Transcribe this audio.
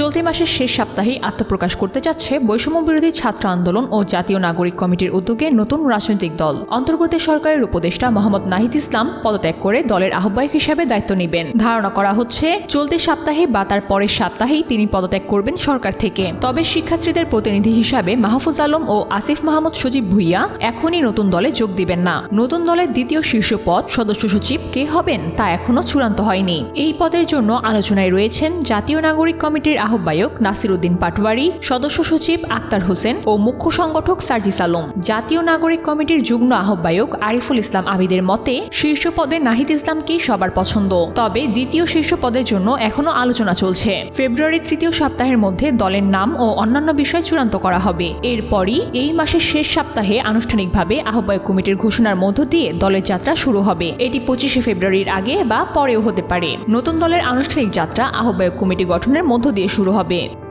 চলতি মাসের শেষ সপ্তাহেই আত্মপ্রকাশ করতে যাচ্ছে বৈষম্য বিরোধী ছাত্র আন্দোলন ও জাতীয় নাগরিক কমিটির উদ্যোগে নতুন রাজনৈতিক দল। অন্তর্বর্তী সরকারের উপদেষ্টা মোহাম্মদ নাহিদ ইসলাম পদত্যাগ করে দলের আহ্বায়ক হিসেবে দায়িত্ব নেবেন। ধারণা করা হচ্ছে, চলতি সপ্তাহে বা তার পরের সপ্তাহেই তিনি পদত্যাগ করবেন সরকার থেকে। তবে শিক্ষার্থীদের প্রতিনিধি হিসাবে মাহফুজ আলম ও আসিফ মাহমুদ সজীব ভুইয়া এখনই নতুন দলে যোগ দিবেন না। নতুন দলের দ্বিতীয় শীর্ষ পদ সদস্য সচিব কে হবেন তা এখনও চূড়ান্ত হয়নি। এই পদের জন্য আলোচনায় রয়েছেন জাতীয় নাগরিক কমিটির আহ্বায়ক নাসির উদ্দিন পাটওয়ারি সদস্য সচিব আক্তার হোসেন ও মুখ্য সংগঠক সার্জিস আলম। জাতীয় নাগরিক কমিটির যুগ্ম আহ্বায়ক আরিফুল ইসলাম আবিদের মতে, শীর্ষ পদে নাহিদ ইসলামকেই সবার পছন্দ? তবে দ্বিতীয় শীর্ষ পদের জন্য এখনও আলোচনা চলছে। ফেব্রুয়ারির তৃতীয় সপ্তাহের মধ্যে দলের নাম ও অন্যান্য বিষয় চূড়ান্ত করা হবে। এরপরই এই মাসের শেষ সপ্তাহে আনুষ্ঠানিকভাবে আহ্বায়ক কমিটির ঘোষণার মধ্য দিয়ে দলের যাত্রা শুরু হবে। এটি পঁচিশে ফেব্রুয়ারির আগে বা পরেও হতে পারে। নতুন দলের আনুষ্ঠানিক যাত্রা আহ্বায়ক কমিটি গঠনের মধ্য দিয়ে শুরু হবে।